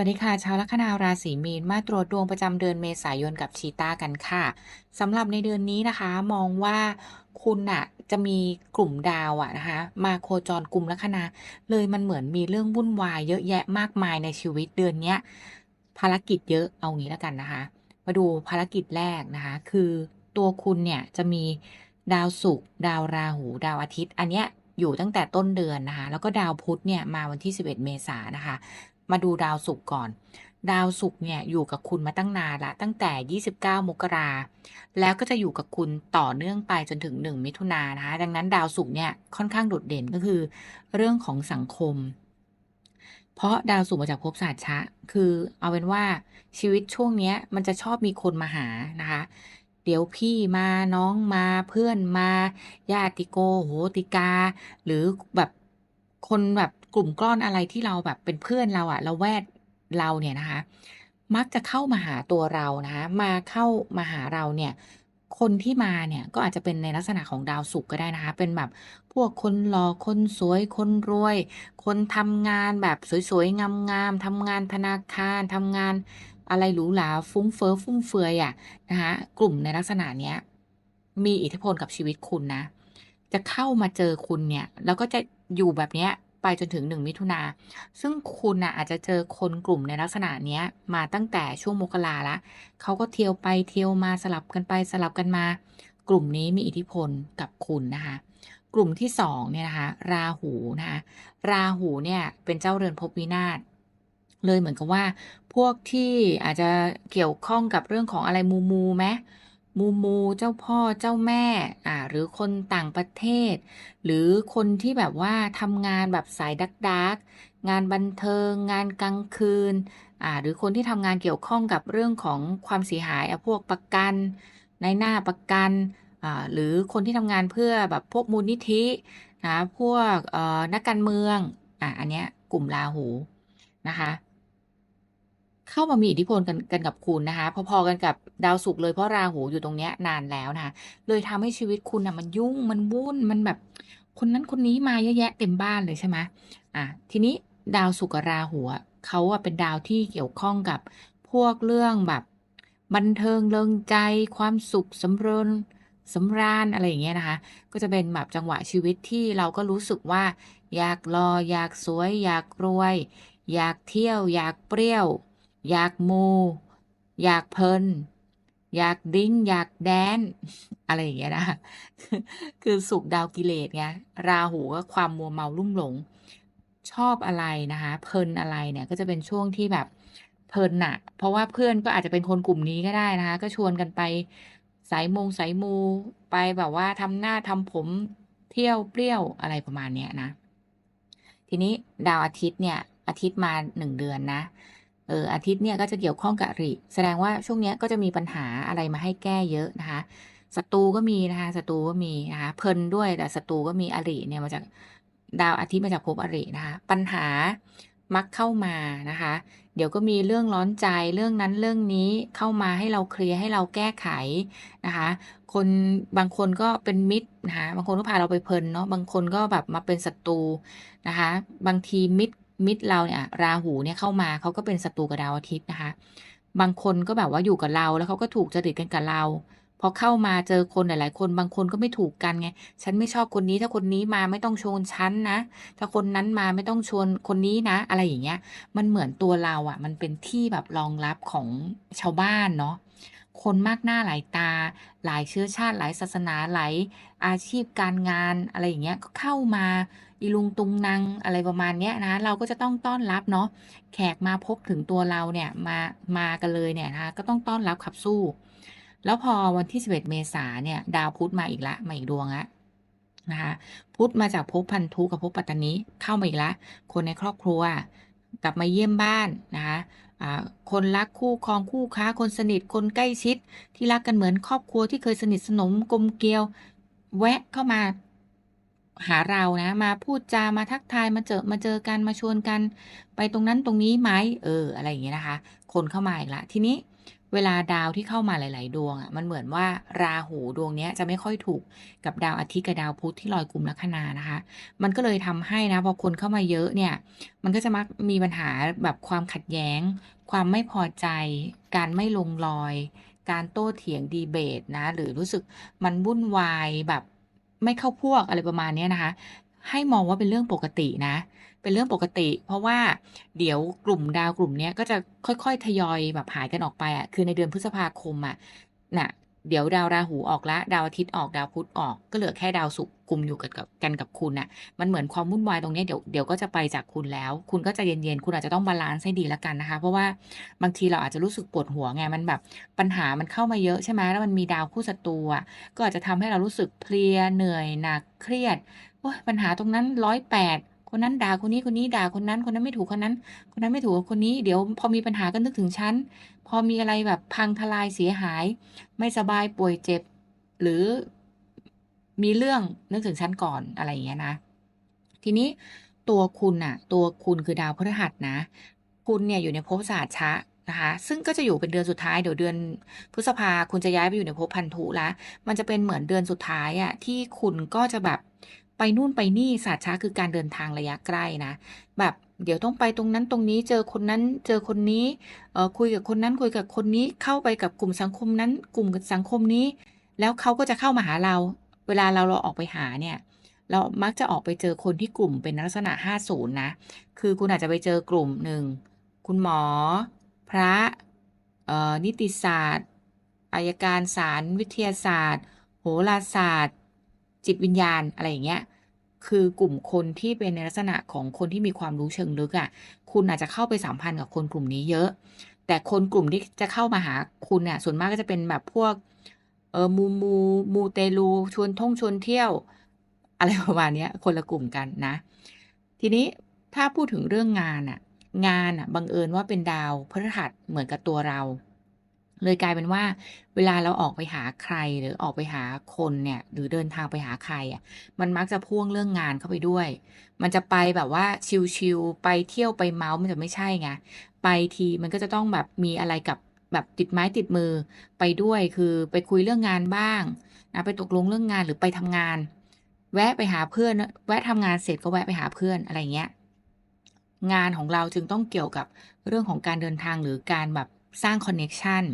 วัสดีค่ะชาวลัคนาราศีมีนมาตรวจดวงประจำเดือนเมษายนกับชีตากันค่ะสำหรับในเดือนนี้นะคะ มองว่าคุณน่ะจะมีกลุ่มดาวอะนะคะ มาโคจรกลุ่มลัคนาเลยมันเหมือนมีเรื่องวุ่นวายเยอะแยะมากมายในชีวิตเดือนนี้ภารกิจเยอะเอางี้แล้วกันนะคะ มาดูภารกิจแรกนะคะ คือตัวคุณเนี่ยจะมีดาวศุกร์ดาวราหู ดาวอาทิตย์ อันเนี้ยอยู่ตั้งแต่ต้นเดือนนะคะ แล้วก็ดาวพุธเนี่ยมาวันที่ 11 เมษายนนะคะ มาดูดาวศุกร์ก่อน ดาวศุกร์เนี่ยอยู่กับคุณมาตั้งนานละ ตั้งแต่ 29 มกราแล้วก็จะอยู่กับคุณต่อเนื่องไปจนถึง 1 มิถุนายนนะคะ ดังนั้นดาวศุกร์เนี่ยค่อนข้างโดดเด่นก็คือ เรื่องของสังคม เพราะดาวศุกร์มาจากภพศาสตร์ชะ คือเอาเป็นว่าชีวิตช่วงเนี้ยมันจะชอบมีคนมาหานะคะเดี๋ยวพี่มาน้องมาเพื่อนมาญาติโกโหติกา หรือแบบ คนแบบกลุ่มก้อนอะไรที่เราแบบเป็นเพื่อนเราอะเราแวดเราเนี่ยนะคะ มักจะเข้ามาหาตัวเรานะคะมาเข้ามาหาเราเนี่ย คนที่มาเนี่ยก็อาจจะเป็นในลักษณะของดาวศุกร์ก็ได้นะคะ เป็นแบบพวกคนหล่อคนสวย คนรวย คนทำงานแบบสวยๆงามๆทำงานธนาคารทำงานอะไรหรูหราฟุ้งเฟ้อฟุ่มเฟือยอะนะคะกลุ่มในลักษณะเนี้ยมีอิทธิพลกับชีวิตคุณนะ จะเข้ามาเจอคุณเนี่ย แล้วก็จะ อยู่แบบเนี้ยไปจนถึง 1 มิถุนา ซึ่งคุณนะอาจจะเจอคนกลุ่มในลักษณะนี้มาตั้งแต่ช่วงมกราละ เขาก็เที่ยวไปเที่ยวมาสลับกันไปสลับกันมา กลุ่มนี้มีอิทธิพลกับคุณนะคะ กลุ่มที่สองเนี่ยนะคะ ราหูนะคะ ราหูเนี่ยเป็นเจ้าเรือนภพวินาศ เลยเหมือนกับว่า พวกที่อาจจะเกี่ยวข้องกับเรื่องของอะไรมูมูไหม มูมู เจ้าพ่อเจ้าแม่อ่าหรือคนต่างประเทศ หรือคนที่แบบว่าทำงานแบบสายดักดักงานบันเทิง งานกลางคืนอ่าหรือคนที่ทำงานเกี่ยวข้องกับเรื่องของความเสียหายอะพวกประกัน ในหน้าประกันอ่าหรือคนที่ทำงานเพื่อแบบพวกมูลนิธินะพวกเอ่อนักการเมืองอ่าอันเนี้ยกลุ่มราหูนะคะ เข้ามามีอิทธิพลกันกันกับคุณนะคะ พอๆกันกับดาวศุกร์เลยเพราะราหูอยู่ตรงเนี้ยนานแล้วนะคะเลยทำให้ชีวิตคุณนะมันยุ่งมันวุ่นมันแบบ คนนั้นคนนี้มาเยอะแยะเต็มบ้านเลยใช่ไหมอะทีนี้ดาวศุกร์ราหูเขาอะเป็นดาวที่เกี่ยวข้องกับพวกเรื่องแบบ บันเทิงเริงใจ ความสุขสำเริญสำราญอะไรอย่างเงี้ยนะคะ ก็จะเป็นแบบจังหวะชีวิตที่เราก็รู้สึกว่า อยากรออยากสวย อยากรวย อยากเที่ยว อยากเปรี้ยว อยากมู อยากเพลิน อยากดิ้ง อยากแดน อะไรอย่างเงี้ยนะ คือสุขดาวกิเลสไงราหูก็ความมัวเมาลุ่มหลง ชอบอะไรนะคะ เพลินอะไรเนี่ยก็จะเป็นช่วงที่แบบเพลินน่ะเพราะว่าเพื่อนก็อาจจะเป็นคนกลุ่มนี้ก็ได้นะคะ ก็ชวนกันไปสายมงสายมูไปแบบว่าทำหน้าทำผมเที่ยวเปรี้ยวอะไรประมาณเนี้ยนะ ทีนี้ดาวอาทิตย์เนี่ย อาทิตย์มาหนึ่งเดือนนะ เอออาทิตย์เนี่ยก็จะเกี่ยวข้องกับริ แสดงว่าช่วงเนี้ยก็จะมีปัญหาอะไรมาให้แก้เยอะนะคะศัตรูก็มีนะคะศัตรูก็มีนะคะเพลินด้วยแต่ศัตรูก็มีอริเนี่ยมาจากดาวอาทิตย์มาจากภพอรินะคะปัญหามักเข้ามานะคะ เดี๋ยวก็มีเรื่องร้อนใจเรื่องนั้นเรื่องนี้เข้ามาให้เราเคลียร์ให้เราแก้ไขนะคะ คนบางคนก็เป็นมิตรนะคะบางคนก็พาเราไปเพลินเนาะบางคนก็แบบมาเป็นศัตรูนะคะ บางทีมิตร มิตรเราเนี่ยราหูเนี่ยเข้ามาเขาก็เป็นศัตรูกับดาวอาทิตย์นะคะ บางคนก็แบบว่าอยู่กับเราแล้วเขาก็ถูกจริตกันกับเราพอเข้ามาเจอคนหลาย ๆ คนบางคนก็ไม่ถูกกันไง ฉันไม่ชอบคนนี้ถ้าคนนี้มาไม่ต้องชวนฉันนะ ถ้าคนนั้นมาไม่ต้องชวนคนนี้นะ อะไรอย่างเงี้ย มันเหมือนตัวเราอะ่ะ มันเป็นที่แบบรองรับของชาวบ้านเนาะ คนมากหน้าหลายตา หลายเชื้อชาติ หลายศาสนา หลายอาชีพการงานอะไรอย่างเงี้ย ก็เข้ามา อีลุงตุงนางอะไรประมาณเนี้ยนะเราก็จะต้องต้อนรับเนาะแขกมาพบถึงตัวเราเนี่ยมามากันเลยเนี่ยนะคะก็ต้องต้อนรับขับสู้ แล้วพอวันที่ 11 เมษาเนี่ยดาวพุธมาอีกละมาอีกดวงละนะคะพุธมาจากภพพันธุกับภพปัตตานีเข้ามาอีกละคนในครอบครัวกลับมาเยี่ยมบ้านนะคะคนรักคู่ครองคู่ค้าคนสนิทคนใกล้ชิด ที่รักกันเหมือนครอบครัวที่เคยสนิทสนมกลมเกลียว แวะเข้ามา หาเรานะ มาพูดจามาทักทายมาเจอมาเจอกันมาชวนกัน ไปตรงนั้นตรงนี้ไหมเออ อะไรอย่างเงี้ยนะคะ คนเข้ามาอีกละ ทีนี้เวลาดาวที่เข้ามาหลาย ๆ ดวงอะมันเหมือนว่าราหูดวงเนี้ยจะไม่ค่อยถูกกับดาวอาทิตย์กับดาวพุธที่ลอยกลุ่มลัคนานะคะ มันก็เลยทำให้นะพอคนเข้ามาเยอะเนี่ย มันก็จะมักมีปัญหาแบบความขัดแย้ง ความไม่พอใจ การไม่ลงรอย การโต้เถียงดีเบตนะ หรือรู้สึกมันวุ่นวายแบบ ไม่เข้าพวกอะไรประมาณนี้นะคะ ให้มองว่าเป็นเรื่องปกตินะ เป็นเรื่องปกติ เพราะว่าเดี๋ยวกลุ่มดาวกลุ่มนี้ก็จะค่อยๆ ทยอยแบบหายกันออกไปอะคือในเดือนพฤษภาคมอะน่ะ เดี๋ยวดาวราหูออกล้วดาวอาทิตย์ออกดาวพุธออก ก็เหลือแค่ดาวศุกร์กุมอยู่กับกันกับคุณน่ะ มันเหมือนความวุ่นวายตรงนี้เดี๋ยวเดี๋ยวก็จะไปจากคุณแล้ว คุณก็ใจเย็นๆ คุณอาจจะต้องบาลานซ์ให้ดีแล้วกันนะคะ เพราะว่าบางทีเราอาจจะรู้สึกปวดหัวไงมันแบบ ปัญหามันเข้ามาเยอะใช่ไหมแล้วมันมีดาวคู่ศัตรูอะก็อาจจะทำให้เรารู้สึกเพลียเหนื่อยหนักเครียดโอ้ยปัญหาตรงนั้นร้อยแปด คนนั้นด่าคนนี้คนนี้ด่าคนนั้น คนนั้นไม่ถูกคนนั้น คนนั้นไม่ถูกคนนี้ เดี๋ยวพอมีปัญหาก็นึกถึงฉัน พอมีอะไรแบบพังทลายเสียหาย ไม่สบายป่วยเจ็บ หรือมีเรื่องนึกถึงฉันก่อนอะไรอย่างเงี้ยนะ ทีนี้ตัวคุณน่ะ ตัวคุณคือดาวพฤหัสนะ คุณเนี่ยอยู่ในภพศาสตร์ชะนะคะซึ่งก็จะอยู่เป็นเดือนสุดท้ายเดี๋ยวเดือนพฤษภาคุณจะย้ายไปอยู่ในภพพันธุละมันจะเป็นเหมือนเดือนสุดท้ายอะที่คุณก็จะแบบ ไปนู่นไปนี่ศาสตร์ชะคือการเดินทางระยะใกล้นะ แบบเดี๋ยวต้องไปตรงนั้นตรงนี้เจอคนนั้นเจอคนนี้เออคุยกับคนนั้นคุยกับคนนี้เข้าไปกับกลุ่มสังคมนั้น กลุ่มสังคมนี้ แล้วเขาก็จะเข้ามาหาเรา เวลาเราเราออกไปหาเนี่ย เรามักจะออกไปเจอคนที่กลุ่มเป็นลักษณะ 50 นะ คือคุณอาจจะไปเจอกลุ่มหนึ่งคุณหมอ พระเอ่อนิติศาสตร์อายการศาลวิทยาศาสตร์ โหราศาสตร์ จิตวิญญาณอะไรอย่างเงี้ยคือกลุ่มคนที่เป็นในลักษณะของคนที่มีความรู้เชิงลึกอะ่ะ คุณอาจจะเข้าไปสัมพันธ์กับคนกลุ่มนี้เยอะ แต่คนกลุ่มที่จะเข้ามาหาคุณเนี่ยส่วนมากก็จะเป็นแบบพวกเออมูมูมูเตลูชวนท่องชวนเที่ยว อะไรประมาณนี้คนละกลุ่มกันนะ ทีนี้ถ้าพูดถึงเรื่องงานอะงานอะบังเอิญว่าเป็นดาวพฤหัสเหมือนกับตัวเรา เลยกลายเป็นว่า เวลาเราออกไปหาใครหรือออกไปหาคนเนี่ยหรือเดินทางไปหาใครอะมันมักจะพ่วงเรื่องงานเข้าไปด้วย มันจะไปแบบว่าชิลๆไปเที่ยวไปเมาส์มันจะไม่ใช่ไงไปทีมันก็จะต้องแบบมีอะไรกับแบบติดไม้ติดมือไปด้วยคือไปคุยเรื่องงานบ้างนะไปตกลงเรื่องงานหรือไปทำงาน แวะไปหาเพื่อน แวะทำงานเสร็จก็แวะไปหาเพื่อนอะไรเงี้ยงานของเราจึงต้องเกี่ยวกับเรื่องของการเดินทางหรือการแบบ สร้างคอนเน็ชัน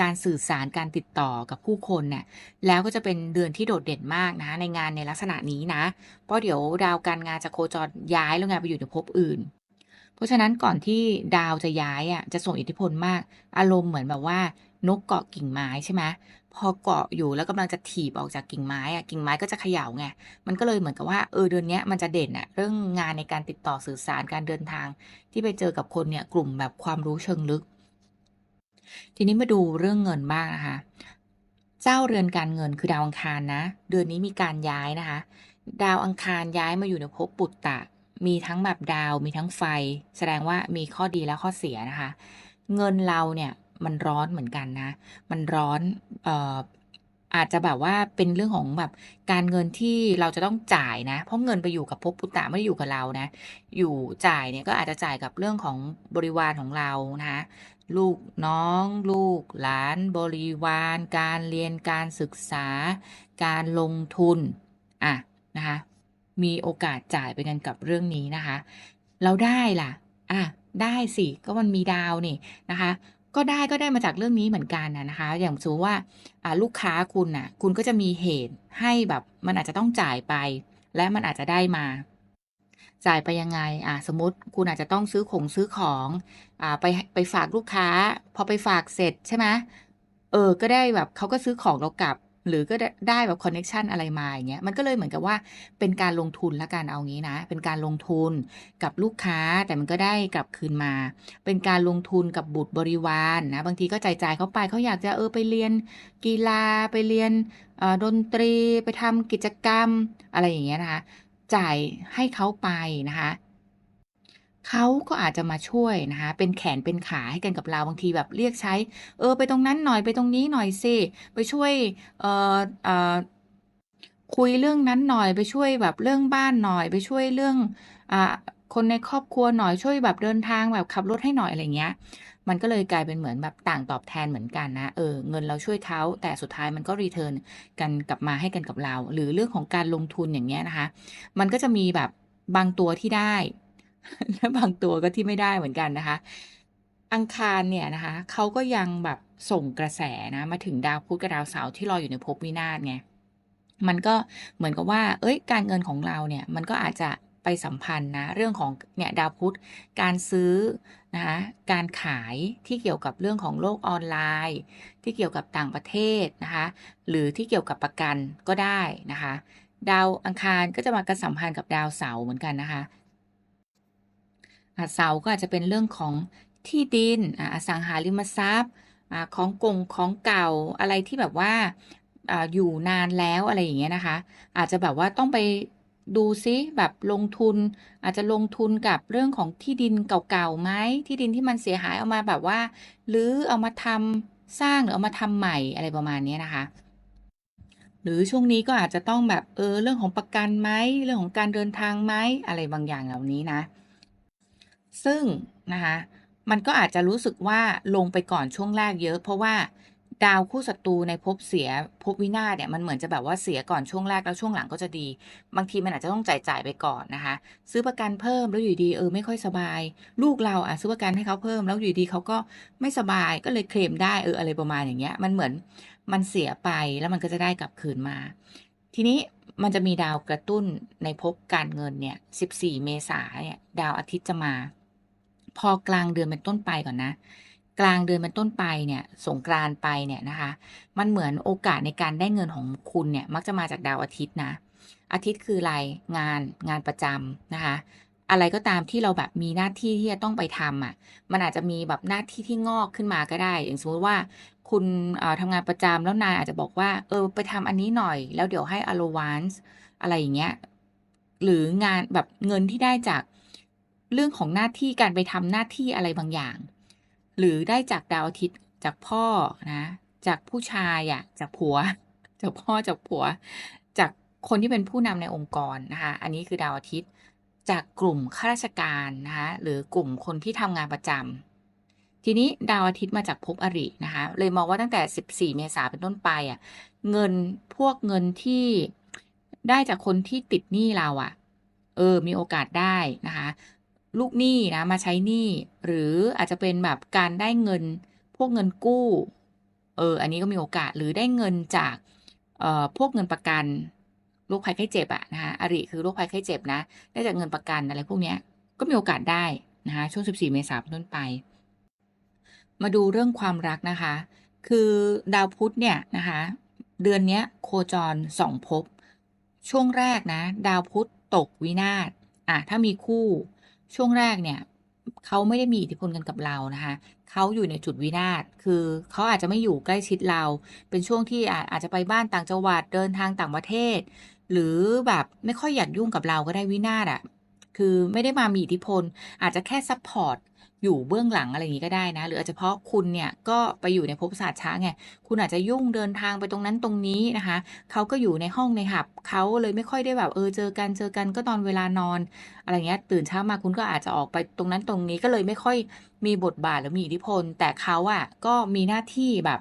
การสื่อสารการติดต่อกับผู้คนเนี่ยแล้วก็จะเป็นเดือนที่โดดเด่นมากนะในงานในลักษณะนี้นะ เพราะเดี๋ยวดาวการงานจะโคจรย้ายแล้วไงไปอยู่ในภพอื่น เพราะฉะนั้นก่อนที่ดาวจะย้ายอะจะส่งอิทธิพลมาก อารมณ์เหมือนแบบว่านกเกาะกิ่งไม้ใช่ไหมพอเกาะอยู่แล้วกำลังจะถีบออกจากกิ่งไม้อะกิ่งไม้ก็จะเขย่าไงมันก็เลยเหมือนกับว่าเออเดือนนี้มันจะเด่นอะเรื่องงานในการติดต่อสื่อสารการเดินทาง ที่ไปเจอกับคนเนี่ยกลุ่มแบบความรู้เชิงลึก ทีนี้มาดูเรื่องเงินบ้างนะคะ เจ้าเรือนการเงินคือดาวอังคารนะ เดือนนี้มีการย้ายนะคะ ดาวอังคารย้ายมาอยู่ในภพปุตตะ มีทั้งแบบดาวมีทั้งไฟ แสดงว่ามีข้อดีและข้อเสียนะคะ เงินเราเนี่ยมันร้อนเหมือนกันนะ มันร้อนเอ่ออาจจะแบบว่าเป็นเรื่องของแบบการเงินที่เราจะต้องจ่ายนะ เพราะเงินไปอยู่กับภพปุตตะไม่ได้อยู่กับเรานะ อยู่จ่ายเนี่ยก็อาจจะจ่ายกับเรื่องของบริวารของเรานะคะ ลูกน้อง ลูกหลาน บริวาร การเรียนการศึกษา การลงทุน อะ นะคะ มีโอกาสจ่ายไปกันกับเรื่องนี้นะคะ เราได้ล่ะ อะ ได้สิ ก็มันมีดาวนี่นะคะ ก็ได้ก็ได้มาจากเรื่องนี้เหมือนกันนะคะ อย่างสมมติว่าอ่าลูกค้าคุณน่ะ คุณก็จะมีเหตุให้แบบมันอาจจะต้องจ่ายไป และมันอาจจะได้มา จ่ายไปยังไงอ่าสมมติคุณอาจจะต้องซื้อของซื้อของอ่าไปไปฝากลูกค้า พอไปฝากเสร็จใช่ไหมเออ ก็ได้แบบเขาก็ซื้อของเรากลับ หรือก็ได้ไดแบบคอนเน็ชันอะไรมาอย่างเงี้ยมันก็เลยเหมือนกับว่าเป็นการลงทุนละกันเอางี้นะ เป็นการลงทุนกับลูกค้าแต่มันก็ได้กลับคืนมา เป็นการลงทุนกับบุตรบริวารนะบางทีก็จ่ายจ่ายเขาไปเขาอยากจะเออไปเรียนกีฬาไปเรียนดนตรีไปทำกิจกรรมอะไรอย่างเงี้ยนะคะ จ่ายให้เขาไปนะคะเขาก็อาจจะมาช่วยนะคะ เป็นแขนเป็นขาให้กันกับเราบางทีแบบเรียกใช้ เออ ไปตรงนั้นหน่อยไปตรงนี้หน่อยสิไปช่วยเอ่อเออคุยเรื่องนั้นหน่อยไปช่วยแบบเรื่องบ้านหน่อย ไปช่วยเรื่องอ่า คนในครอบครัวหน่อยช่วยแบบเดินทางแบบขับรถให้หน่อยอะไรเงี้ย มันก็เลยกลายเป็นเหมือนแบบต่างตอบแทนเหมือนกันนะเออเงินเราช่วยเขาแต่สุดท้ายมันก็รีเทิร์นกันกลับมาให้กันกับเรา หรือเรื่องของการลงทุนอย่างเงี้ยนะคะ มันก็จะมีแบบบางตัวที่ได้ และบางตัวก็ที่ไม่ได้เหมือนกันนะคะ อังคารเนี่ยนะคะเขาก็ยังแบบส่งกระแสนะมาถึงดาวพุธกับดาวเสาร์ที่รออยู่ในภพวินาศไงมันก็เหมือนกับว่าเฮ้ย การเงินของเราเนี่ย มันก็อาจจะ ไปสัมพันธ์นะเรื่องของเนี่ยดาวพุธการซื้อนะคะการขายที่เกี่ยวกับเรื่องของโลกออนไลน์ ที่เกี่ยวกับต่างประเทศนะคะหรือที่เกี่ยวกับประกันก็ได้นะคะดาวอังคารก็จะมากระสัมพันธ์กับดาวเสาร์เหมือนกันนะคะเสาร์ก็อาจจะเป็นเรื่องของที่ดินอสังหาริมทรัพย์ของกงของเก่าอะไรที่แบบว่าอยู่นานแล้วอะไรอย่างเงี้ยนะคะ อาจจะแบบว่าต้องไป ดูซิแบบลงทุน อาจจะลงทุนกับเรื่องของที่ดินเก่าๆไหมที่ดินที่มันเสียหายเอามาแบบว่าหรือเอามาทำสร้างหรือเอามาทำใหม่อะไรประมาณนี้นะคะ หรือช่วงนี้ก็อาจจะต้องแบบเออเรื่องของประกันไหมเรื่องของการเดินทางไหมอะไรบางอย่างเหล่านี้นะ ซึ่งนะคะมันก็อาจจะรู้สึกว่าลงไปก่อนช่วงแรกเยอะ เพราะว่า ดาวคู่ศัตรูในภพเสียภพวินาศเนี่ยมันเหมือนจะแบบว่าเสียก่อนช่วงแรกแล้วช่วงหลังก็จะดี บางทีมันอาจจะต้องจ่ายๆไปก่อนนะคะ ซื้อประกันเพิ่มแล้วอยู่ดีเออไม่ค่อยสบาย ลูกเราอะซื้อประกันให้เขาเพิ่มแล้วอยู่ดีเขาก็ไม่สบายก็เลยเคลมได้เอออะไรประมาณอย่างเงี้ย มันเหมือนมันเสียไปแล้วมันก็จะได้กลับคืนมา ทีนี้มันจะมีดาวกระตุ้นในภพการเงินเนี่ย14 เมษายนเนี่ยดาวอาทิตย์จะมา พอกลางเดือนเป็นต้นไปก่อนนะ กลางเดือนเป็นต้นไปเนี่ยสงกรานไปเนี่ยนะคะ มันเหมือนโอกาสในการได้เงินของคุณเนี่ยมักจะมาจากดาวอาทิตย์นะ อาทิตย์คืออะไรงานงานประจำนะคะ อะไรก็ตามที่เราแบบมีหน้าที่ที่จะต้องไปทำอะมันอาจจะมีแบบหน้าที่ที่งอกขึ้นมาก็ได้ อย่างสมมติว่าคุณอ่าทำงานประจำแล้วนายอาจจะบอกว่าเออไปทำอันนี้หน่อย แล้วเดี๋ยวให้ allowance อะไรอย่างเงี้ยหรืองานแบบเงินที่ได้จากเรื่องของหน้าที่การไปทำหน้าที่อะไรบางอย่าง หรือได้จากดาวอาทิตย์จากพ่อนะจากผู้ชายอะจากผัว จากพ่อจากผัว จากคนที่เป็นผู้นำในองค์กรนะคะอันนี้คือดาวอาทิตย์จากกลุ่มข้าราชการนะคะหรือกลุ่มคนที่ทำงานประจำทีนี้ดาวอาทิตย์มาจากภพอรินะคะเลยมองว่าตั้งแต่ 14 เมษายนเป็นต้นไปอะเงินพวกเงินที่ได้จากคนที่ติดหนี้เราอะเออมีโอกาสได้นะคะ ลูกหนี้นะมาใช้หนี้หรืออาจจะเป็นแบบการได้เงินพวกเงินกู้เอออันนี้ก็มีโอกาสหรือได้เงินจากเอ่อพวกเงินประกันโรคภัยไข้เจ็บอะนะคะอริคือโรคภัยไข้เจ็บนะได้จากเงินประกันอะไรพวกเนี้ยก็มีโอกาสได้นะคะช่วง 14 เมษายนต้นไป มาดูเรื่องความรักนะคะ คือดาวพุธเนี่ยนะคะเดือนนี้โคจร2ภพช่วงแรกนะ ดาวพุธตกวินาศอ่าถ้ามีคู่ ช่วงแรกเนี่ยเขาไม่ได้มีอิทธิพลกันกับเรานะคะเขาอยู่ในจุดวินาศ คือเขาอาจจะไม่อยู่ใกล้ชิดเรา เป็นช่วงที่อาจจะไปบ้านต่างจังหวัดเดินทางต่างประเทศ หรือแบบไม่ค่อยอยากยุ่งกับเราก็ได้วินาศอะคือไม่ได้มามีอิทธิพล อาจจะแค่ซัพพอร์ต อยู่เบื้องหลังอะไรอย่างงี้ก็ได้นะ หรืออาจจะเพราะคุณเนี่ยก็ไปอยู่ในภพศาสตร์ช้างไงคุณอาจจะยุ่งเดินทางไปตรงนั้นตรงนี้นะคะเขาก็อยู่ในห้องในหับเขาเลยไม่ค่อยได้แบบเออเจอกันเจอกันก็ตอนเวลานอน อะไรเงี้ยตื่นเช้ามาคุณก็อาจจะออกไปตรงนั้นตรงนี้ก็เลยไม่ค่อยมีบทบาทหรือมีอิทธิพล แต่เขาอะก็มีหน้าที่แบบ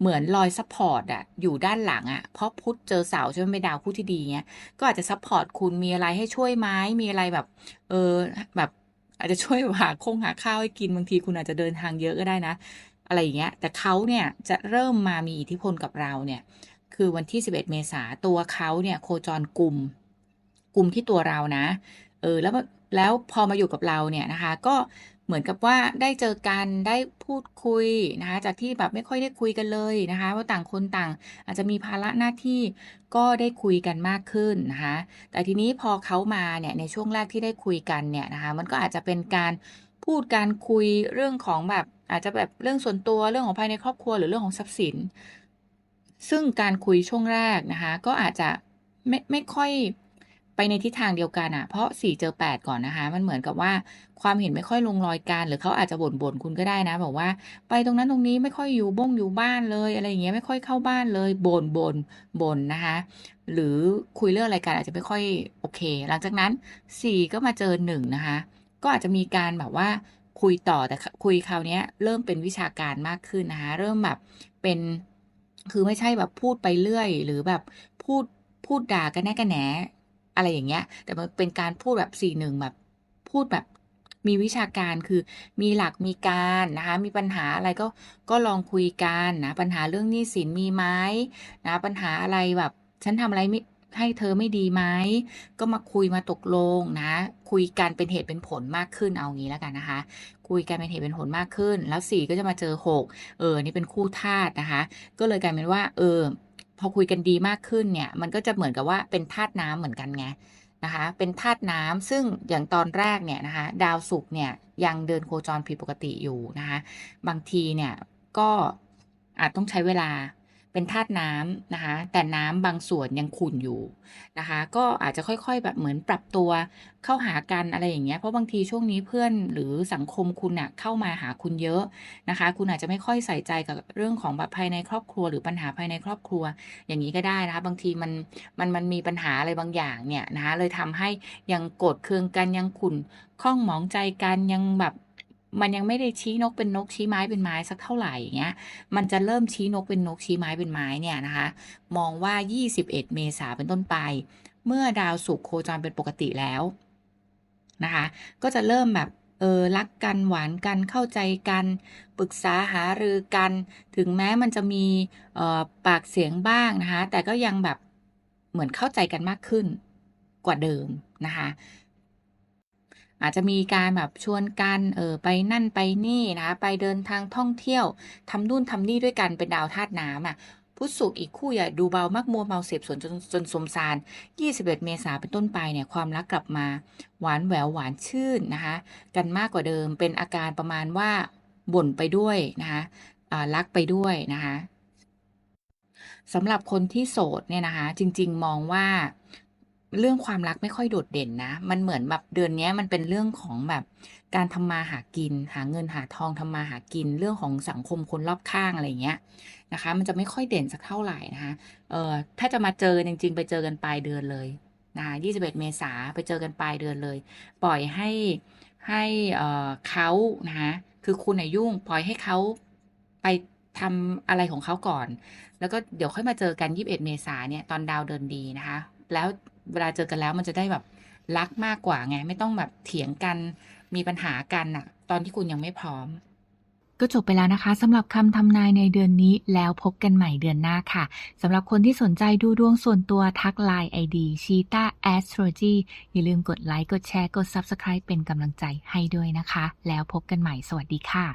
เหมือนลอยซัปพอร์ตอะอยู่ด้านหลังอะเพราะพุธเจอเสาใช่ไหมเป็นดาวคู่ที่ดีเงี้ยก็อาจจะซัปพอร์ตคุณมีอะไรให้ช่วยไหมมีอะไรแบบเออแบบ อาจจะช่วยหาคงหาข้าวให้กินบางทีคุณอาจจะเดินทางเยอะก็ได้นะ อะไรอย่างเงี้ย แต่เขาเนี่ยจะเริ่มมามีอิทธิพลกับเราเนี่ย คือวันที่ 11 เมษาตัวเขาเนี่ยโคจรกลุ่มกลุ่มที่ตัวเรานะ เออแล้วแล้วพอมาอยู่กับเราเนี่ยนะคะ ก็ เหมือนกับว่าได้เจอกันได้พูดคุยนะคะจากที่แบบไม่ค่อยได้คุยกันเลยนะคะว่าต่างคนต่างอาจจะมีภาระหน้าที่ก็ได้คุยกันมากขึ้นนะคะแต่ทีนี้พอเขามาเนี่ยในช่วงแรกที่ได้คุยกันเนี่ยนะคะมันก็อาจจะเป็นการพูดการคุยเรื่องของแบบอาจจะแบบเรื่องส่วนตัวเรื่องของภายในครอบครัวหรือเรื่องของทรัพย์สิน ซึ่งการคุยช่วงแรกนะคะก็อาจจะไม่ไม่ค่อยไปในทิศทางเดียวกันอะ เพราะ4เจอ8ก่อนนะคะ มันเหมือนกับว่า ความเห็นไม่ค่อยลงรอยกัน หรือเขาอาจจะบ่นๆคุณก็ได้นะ บอกว่า ไปตรงนั้นตรงนี้ไม่ค่อยอยู่บ้งอยู่บ้านเลย อะไรอย่างเงี้ยไม่ค่อยเข้าบ้านเลยบ่นบ่นบ่นนะคะ หรือคุยเรื่องอะไรกันอาจจะไม่ค่อยโอเค หลังจากนั้น 4 ก็มาเจอ1นะคะ ก็อาจจะมีการแบบว่าคุยต่อแต่คุยคราวนี้เริ่มเป็นวิชาการมากขึ้นนะคะ เริ่มแบบเป็นคือไม่ใช่แบบพูดไปเรื่อย หรือแบบพูดพูดด่ากระแนะกระแหนอะไรอย่างเงี้ย แต่มันเป็นการพูดแบบ4-1แบบพูดแบบ มีวิชาการคือมีหลักมีการนะคะ มีปัญหาอะไรก็ก็ลองคุยกันนะ ปัญหาเรื่องหนี้สินมีไหมนะปัญหาอะไรแบบฉันทำอะไรไม่ให้เธอไม่ดีไหม ก็มาคุยมาตกลงนะ คุยกันเป็นเหตุเป็นผลมากขึ้นเอางี้แล้วกันนะคะ คุยกันเป็นเหตุเป็นผลมากขึ้น แล้ว4ก็จะมาเจอ6เออ นี่เป็นคู่ธาตุนะคะ ก็เลยกลายเป็นว่า เออ พอคุยกันดีมากขึ้นเนี่ย มันก็จะเหมือนกับว่าเป็นธาตุน้ำเหมือนกันไง นะคะ เป็นธาตุน้ำซึ่งอย่างตอนแรกเนี่ยนะคะ ดาวศุกร์เนี่ยยังเดินโคจรผิดปกติอยู่นะคะ บางทีเนี่ยก็อาจต้องใช้เวลา เป็นธาตุน้ำนะคะ แต่น้ำบางส่วนยังขุ่นอยู่นะคะ ก็อาจจะค่อยๆแบบเหมือนปรับตัวเข้าหากันอะไรอย่างเงี้ยเพราะบางทีช่วงนี้เพื่อนหรือสังคมคุณน่ะเข้ามาหาคุณเยอะนะคะ คุณอาจจะไม่ค่อยใส่ใจกับเรื่องของแบบภายในครอบครัว หรือปัญหาภายในครอบครัว อย่างงี้ก็ได้นะคะ บางทีมันมันมันมีปัญหาอะไรบางอย่างเนี่ยนะคะเลยทำให้ยังโกรธเคืองกันยังขุ่นข้องหมองใจกันยังแบบ มันยังไม่ได้ชี้นกเป็นนกชี้ไม้เป็นไม้สักเท่าไหร่อย่างเงี้ย มันจะเริ่มชี้นกเป็นนกชี้ไม้เป็นไม้เนี่ยนะคะ มองว่า 21 เมษายนเป็นต้นไป เมื่อดาวศุกร์โคจรเป็นปกติแล้วนะคะ ก็จะเริ่มแบบเออรักกันหวานกันเข้าใจกันปรึกษาหารือกัน ถึงแม้มันจะมีเออปากเสียงบ้างนะคะ แต่ก็ยังแบบเหมือนเข้าใจกันมากขึ้นกว่าเดิมนะคะ อาจจะมีการแบบชวนกันเออไปนั่นไปนี่นะคะไปเดินทางท่องเที่ยวทำนู่นทำนี่ด้วยกันเป็นดาวธาตุน้ำอะพุทธศุกร์อีกคู่อย่าดูเบามักมัวเมาเสพสวนจนจนสมสาร 21 เมษาเป็นต้นไปเนี่ยความรักกลับมา หวานแหววหวานชื่นนะคะ กันมากกว่าเดิมเป็นอาการประมาณว่าบ่นไปด้วยนะคะอ่ารักไปด้วยนะคะสำหรับคนที่โสดเนี่ยนะคะ จริง ๆ มองว่า เรื่องความรักไม่ค่อยโดดเด่นนะ มันเหมือนแบบเดือนนี้มันเป็นเรื่องของแบบการทำมาหากิน หาเงินหาทองทำมาหากิน เรื่องของสังคมคนรอบข้างอะไรเงี้ยนะคะ มันจะไม่ค่อยเด่นสักเท่าไหร่นะคะ เอ่อ ถ้าจะมาเจอจริง ๆ ไปเจอกันปลายเดือนเลยนะคะ21เมษายนไปเจอกันปลายเดือนเลย ปล่อยให้ให้เอ่อเขานะคะคือคุณน่ะยุ่งปล่อยให้เขาไปทำอะไรของเขาก่อน แล้วก็เดี๋ยวค่อยมาเจอกัน 21 เมษายนเนี่ยตอนดาวเดินดีนะคะ แล้ว เวลาเจอกันแล้วมันจะได้แบบรักมากกว่าไง ไม่ต้องแบบเถียงกันมีปัญหากันน่ะตอนที่คุณยังไม่พร้อม ก็จบไปแล้วนะคะสำหรับคำทำนายในเดือนนี้แล้วพบกันใหม่เดือนหน้าค่ะสำหรับคนที่สนใจดูดวงส่วนตัวทัก LINE ID Cheetah Astrology อย่าลืมกดไลค์กดแชร์กด Subscribe เป็นกำลังใจให้ด้วยนะคะ แล้วพบกันใหม่สวัสดีค่ะ